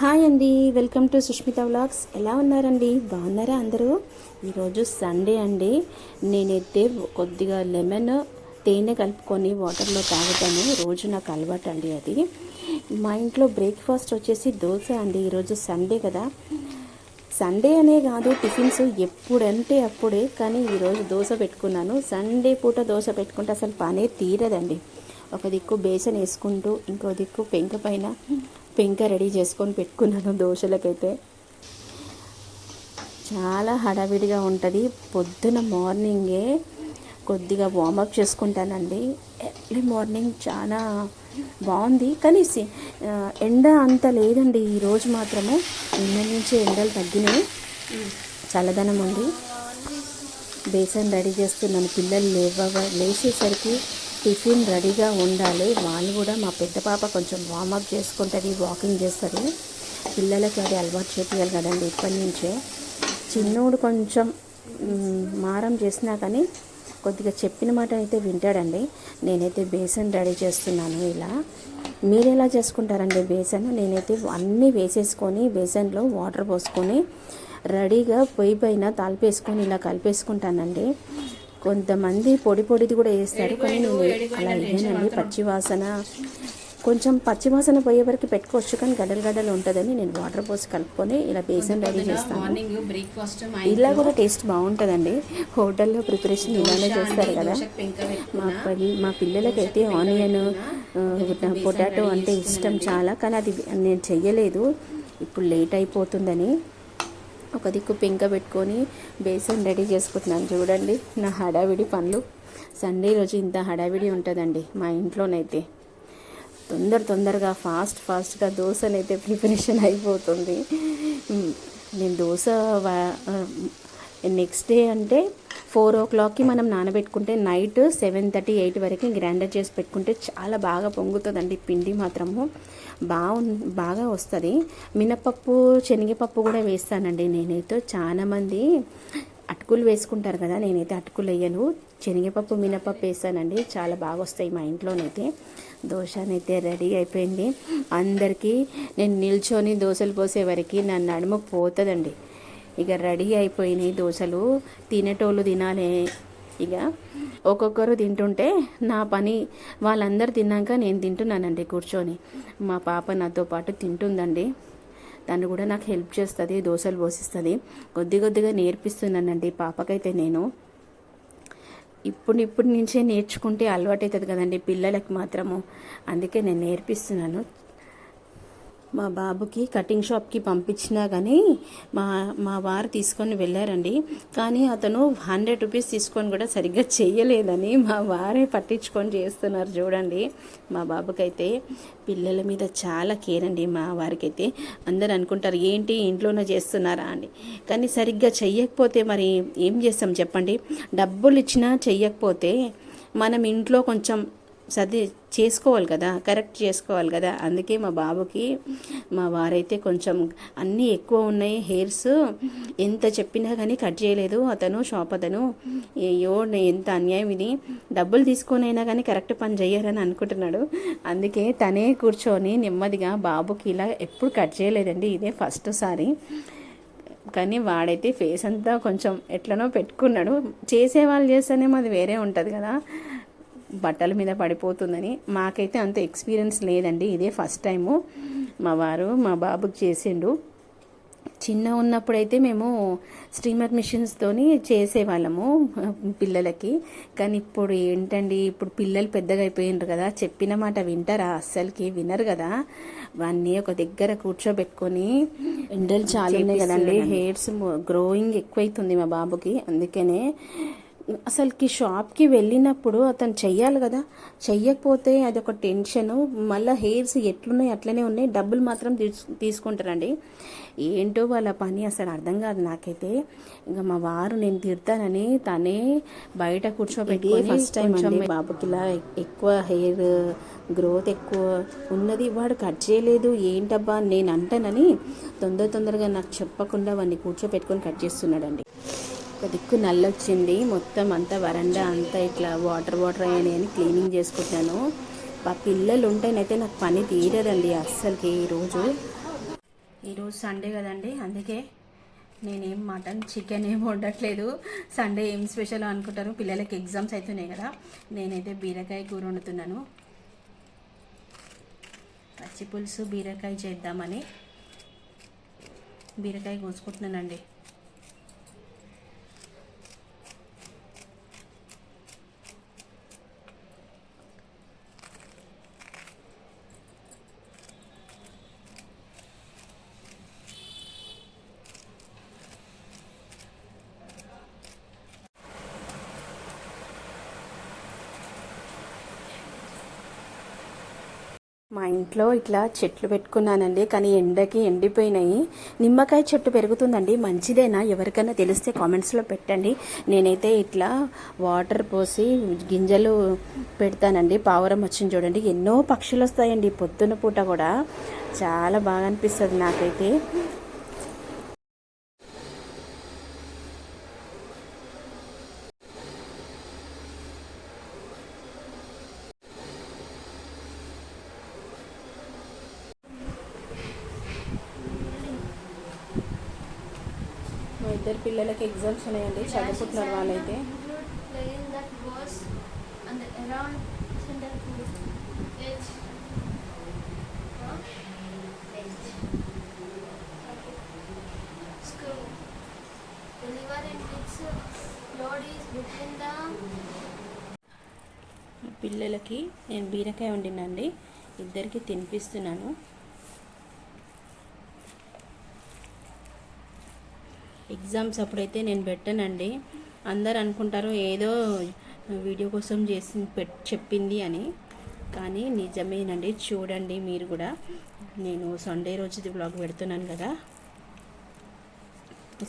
Hi అండి welcome to Sushmita vlogs. ఎలా ఉన్నారండి? బాగున్నారా అందరూ? ఈరోజు సండే అండి. నేనైతే కొద్దిగా లెమన్ తేనె కలుపుకొని వాటర్లో తాగుతాను. రోజు నాకు అలవాటు అండి అది. మా ఇంట్లో బ్రేక్ఫాస్ట్ వచ్చేసి దోశ అండి. ఈరోజు సండే కదా. సండే అనే కాదు టిఫిన్స్ ఎప్పుడంటే అప్పుడే. కానీ ఈరోజు దోశ పెట్టుకున్నాను. సండే పూట దోశ పెట్టుకుంటే అసలు పనే తీరదండి. ఒక దిక్కు బేసన్ వేసుకుంటూ ఇంకో దిక్కు పెంక పైన పెంక రెడీ చేసుకొని పెట్టుకున్నాను దోశలకైతే. చాలా హడావిడిగా ఉంటుంది. పొద్దున మార్నింగే కొద్దిగా వార్మప్ చేసుకుంటానండి. ఎర్లీ మార్నింగ్ చాలా బాగుంది. కానీ ఎండ అంత లేదండి. ఈరోజు మాత్రము నిన్న నుంచి ఎండలు తగ్గినాయి. చల్లదనం ఉంది. బేసన్ రెడీ చేస్తున్నాను. పిల్లలు లేవ లేచేసరికి టిఫిన్ రెడీగా ఉండాలి. వాళ్ళు కూడా మా పెద్ద పాప కొంచెం వార్మప్ చేసుకుంటుంది వాకింగ్ చేస్తుంది. పిల్లలకి అది అలవాటు చేయాలి కదండి ఇప్పటి నుంచే. చిన్నోడు కొంచెం మారం చేసినా కానీ కొద్దిగా చెప్పిన మాట అయితే వింటాడండి. నేనైతే బేసన్ రెడీ చేస్తున్నాను ఇలా. మీరు ఎలా చేసుకుంటారండి బేసన్? నేనైతే అన్నీ వేసేసుకొని బేసన్లో వాటర్ పోసుకొని రెడీగా పొయ్యి పైన తాలిపేసుకొని ఇలా కలిపేసుకుంటానండి. కొంతమంది పొడి పొడిది కూడా వేస్తారు కానీ నేను అలా వేయనండి పచ్చి వాసన కొంచెం పచ్చి వాసన పోయే వరకు పెట్టుకోవచ్చు కానీ గడ్డలు గడ్డలు ఉంటుందని నేను వాటర్ పోసి కలుపుకొని ఇలా బేసన్ రెడీ చేస్తాను. ఇలా కూడా టేస్ట్ బాగుంటుందండి. హోటల్లో ప్రిపరేషన్ ఇలానే చేస్తారు కదా. మా పిల్ల మా పిల్లలకైతే ఆనియన్ పొటాటో అంటే ఇష్టం చాలా కానీ అది నేను చెయ్యలేదు. ఇప్పుడు లేట్ అయిపోతుందని ఒక దిక్కు పెంక పెట్టుకొని బేసన్ రెడీ చేసుకుంటున్నాను. చూడండి నా హడావిడి పనులు. సండే రోజు ఇంత హడావిడి ఉంటుందండి మా ఇంట్లోనైతే. తొందర తొందరగా ఫాస్ట్ ఫాస్ట్గా దోశనైతే ప్రిపరేషన్ అయిపోతుంది. నేను దోశ నెక్స్ట్ డే అంటే ఫోర్ ఓ క్లాక్కి మనం నానబెట్టుకుంటే నైట్ సెవెన్ థర్టీ ఎయిట్ వరకు గ్రైండర్ చేసి పెట్టుకుంటే చాలా బాగా పొంగుతుందండి. పిండి మాత్రము బాగు బాగా వస్తుంది. మినపప్పు శనగపప్పు కూడా వేస్తానండి నేనైతే. చాలామంది అటుకులు వేసుకుంటారు కదా నేనైతే అటుకులు వేయను. శనగపప్పు మినపప్పు వేస్తానండి. చాలా బాగా వస్తాయి మా ఇంట్లోనైతే. దోశనైతే రెడీ అయిపోయింది. అందరికీ నేను నిల్చొని దోశలు పోసే వరకు నా నడుము పోతుందండి. ఇక రెడీ అయిపోయినాయి దోశలు. తినేటోళ్ళు తినాలి. ఇక ఒక్కొక్కరు తింటుంటే నా పని వాళ్ళందరూ తిన్నాక నేను తింటున్నానండి కూర్చొని. మా పాప నాతో పాటు తింటుందండి. తను కూడా నాకు హెల్ప్ చేస్తుంది దోశలు పోసిస్తుంది. కొద్ది కొద్దిగా నేర్పిస్తున్నానండి పాపకైతే నేను. ఇప్పుడు ఇప్పటి నుంచే నేర్చుకుంటే అలవాటు అవుతుంది కదండి పిల్లలకు మాత్రము. అందుకే నేను నేర్పిస్తున్నాను. మా బాబుకి కటింగ్ షాప్కి పంపించినా కానీ మా మా వారు తీసుకొని వెళ్ళారండి. కానీ అతను హండ్రెడ్ రూపీస్ తీసుకొని కూడా సరిగ్గా చేయలేదని మా వారే పట్టించుకొని చేస్తున్నారు చూడండి. మా బాబుకైతే పిల్లల మీద చాలా కేర్ అండి మా వారికైతే. అందరు అనుకుంటారు ఏంటి ఇంట్లోనే చేస్తున్నారా? అని. కానీ సరిగ్గా చెయ్యకపోతే మరి ఏం చేస్తాం చెప్పండి? డబ్బులు ఇచ్చినా చెయ్యకపోతే మనం ఇంట్లో కొంచెం సర్ది చేసుకోవాలి కదా కరెక్ట్ చేసుకోవాలి కదా. అందుకే మా బాబుకి మా వారైతే కొంచెం అన్నీ ఎక్కువ ఉన్నాయి హెయిర్స్ ఎంత చెప్పినా కానీ కట్ చేయలేదు. అతను షాప్ అతను అయ్యో ఎంత అన్యాయం ఇది. డబ్బులు తీసుకొని అయినా కానీ కరెక్ట్ పని చెయ్యరని అనుకుంటున్నాడు. అందుకే తనే కూర్చొని నెమ్మదిగా బాబుకి ఇలా ఎప్పుడు కట్ చేయలేదండి ఇదే ఫస్ట్ సారి. కానీ వాడైతే ఫేస్ అంతా కొంచెం ఎట్లనో పెట్టుకున్నాడు. చేసేవాళ్ళు చేస్తేనేమో అది వేరే ఉంటుంది కదా. బట్టల మీద పడిపోతుందని మాకైతే అంత ఎక్స్పీరియన్స్ లేదండి. ఇదే ఫస్ట్ టైము. మా వారు మా బాబుకి చేసిండు. చిన్న ఉన్నప్పుడైతే మేము స్టీమర్ మిషన్స్తోని చేసేవాళ్ళము పిల్లలకి. కానీ ఇప్పుడు ఏంటండి ఇప్పుడు పిల్లలు పెద్దగా అయిపోయినారు కదా చెప్పిన మాట వింటారా? అస్సలకి వినరు కదా. వాన్ని ఒక దగ్గర కూర్చోబెట్టుకొని ఎండలు చాలా ఉన్నాయి కదండి. హెయిర్స్ గ్రోయింగ్ ఎక్కువైతుంది మా బాబుకి. అందుకనే అసలుకి షాప్కి వెళ్ళినప్పుడు అతను చెయ్యాలి కదా. చెయ్యకపోతే అది ఒక టెన్షన్. మళ్ళీ హెయిర్స్ ఎట్లున్నాయి అట్లనే ఉన్నాయి. డబ్బులు మాత్రం తీసు తీసుకుంటారండి. ఏంటో వాళ్ళ పని అసలు అర్థం కాదు నాకైతే. ఇంకా మా వారు నేను తిడతానని తనే బయట కూర్చోబెట్టి ఫస్ట్ టైం అండి. బాబుకి ఇలా ఎక్కువ హెయిర్ గ్రోత్ ఎక్కువ ఉన్నది వాడు కట్ చేయలేదు. ఏంటబ్బా అని నేను అంటానని తొందర తొందరగా నాకు చెప్పకుండా వాడిని కూర్చోబెట్టుకొని కట్ చేస్తున్నాడండి. ఒక దిక్కు నల్లొచ్చింది. మొత్తం అంతా వరండా అంతా ఇట్లా వాటర్ వాటర్ అయ్యాయి అని క్లీనింగ్ చేసుకుంటాను. మా పిల్లలు ఉంటేనైతే నాకు పని తీరదండి అస్సలకి ఈరోజు ఈరోజు సండే కదండి అందుకే నేనేం మటన్ చికెన్ ఏం వండట్లేదు. సండే ఏం స్పెషల్ అనుకుంటారు? పిల్లలకి ఎగ్జామ్స్ అవుతున్నాయి కదా నేనైతే బీరకాయ కూర వండుతున్నాను. పచ్చి పులుసు బీరకాయ చేద్దామని బీరకాయ కోసుకుంటున్నానండి. మా ఇంట్లో ఇట్లా చెట్లు పెట్టుకున్నానండి కానీ ఎండకి ఎండిపోయినాయి. నిమ్మకాయ చెట్టు పెరుగుతుందండి మంచిదేనా? ఎవరికైనా తెలిస్తే కామెంట్స్లో పెట్టండి. నేనైతే ఇట్లా వాటర్ పోసి గింజలు పెడతానండి. పావురం వచ్చింది చూడండి. ఎన్నో పక్షులు వస్తాయండి పొద్దున పూట కూడా. చాలా బాగా అనిపిస్తుంది నాకైతే. మా ఇద్దరు పిల్లలకి ఎగ్జామ్స్ ఉన్నాయండి చదువుకుంటున్నారు వాళ్ళు అయితే పిల్లలకి నేను బీరకాయ వండినండి ఇద్దరికి తినిపిస్తున్నాను. ఎగ్జామ్స్ అప్పుడైతే నేను పెట్టానండి. అందరు అనుకుంటారు ఏదో వీడియో కోసం చేసి పెట్ చెప్పింది అని. కానీ నిజమేనండి చూడండి మీరు కూడా. నేను సండే రోజుది బ్లాగ్ పెడుతున్నాను కదా.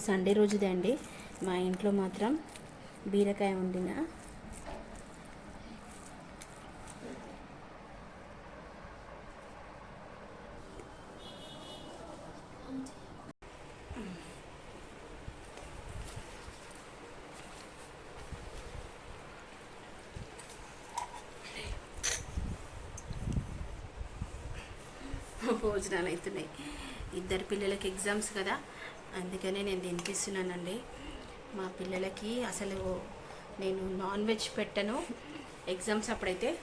సండే రోజుదే అండి. మా ఇంట్లో మాత్రం బీరకాయ వండిన భోజనాలు అవుతున్నాయి ఇద్దరు పిల్లలకి ఎగ్జామ్స్ కదా. అందుకనే నేను తినిపిస్తున్నానండి. మా పిల్లలకి అసలు నేను నాన్ వెజ్ పెట్టను. ఎగ్జామ్స్ అప్పుడైతే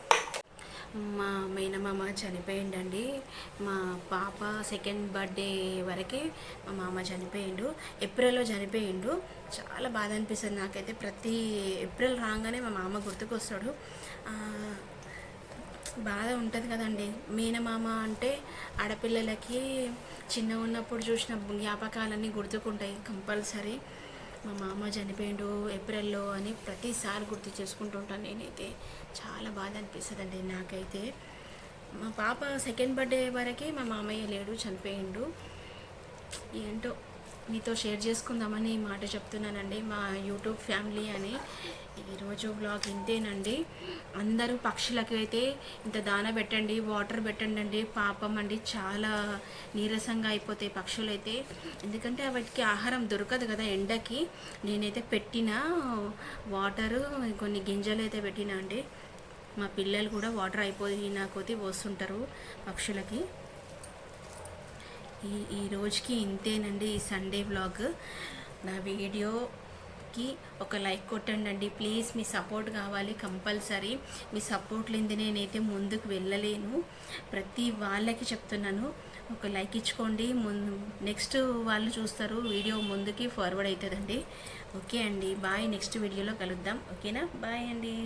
మా మేనమామ చనిపోయిండండి. మా పాప సెకండ్ బర్త్డే వరకే మా మామ చనిపోయిండు. ఏప్రిల్లో చనిపోయిండు. చాలా బాధ అనిపిస్తుంది నాకైతే. ప్రతి ఏప్రిల్ రాగానే మా మామ గుర్తుకొస్తాడు. బాధ ఉంటుంది కదండి. మేనమామ అంటే ఆడపిల్లలకి చిన్న ఉన్నప్పుడు చూసిన జ్ఞాపకాలన్నీ గుర్తుకుంటాయి కంపల్సరీ. మా మామ చనిపోయిండు ఏప్రిల్లో అని ప్రతిసారి గుర్తు చేసుకుంటుంటాను నేనైతే. చాలా బాధ అనిపిస్తుందండి నాకైతే. మా పాప సెకండ్ బర్త్డే వరకే మా మామయ్య లేడు చనిపోయిండు. ఏంటో మీతో షేర్ చేసుకుందామని ఈ మాట చెప్తున్నానండి. మా యూట్యూబ్ ఫ్యామిలీ అని. ఈరోజు బ్లాగ్ ఇంతేనండి. అందరూ పక్షులకి అయితే ఇంత దాన పెట్టండి వాటర్ పెట్టండి అండి పాపం అండి చాలా నీరసంగా అయిపోతాయి పక్షులు అయితే ఎందుకంటే వాటికి ఆహారం దొరకదు కదా ఎండకి. నేనైతే పెట్టిన వాటరు కొన్ని గింజలు అయితే పెట్టినా అండి. మా పిల్లలు కూడా వాటర్ అయిపోయిన కొద్దీ పోస్తుంటారు పక్షులకి. ఈ ఈ రోజుకి ఇంతేనండి ఈ సండే వ్లాగ్ నా వీడియోకి ఒక లైక్ కొట్టండి ప్లీజ్ మీ సపోర్ట్ కావాలి కంపల్సరీ. మీ సపోర్ట్ లేనిది నేనైతే ముందుకు వెళ్ళలేను. ప్రతి వాళ్ళకి చెప్తున్నాను ఒక లైక్ ఇచ్చుకోండి. ముందు నెక్స్ట్ వాళ్ళు చూస్తారు వీడియో ముందుకి ఫార్వర్డ్ అవుతుందండి. ఓకే అండి బాయ్. నెక్స్ట్ వీడియోలో కలుద్దాం. ఓకేనా? బాయ్ అండి.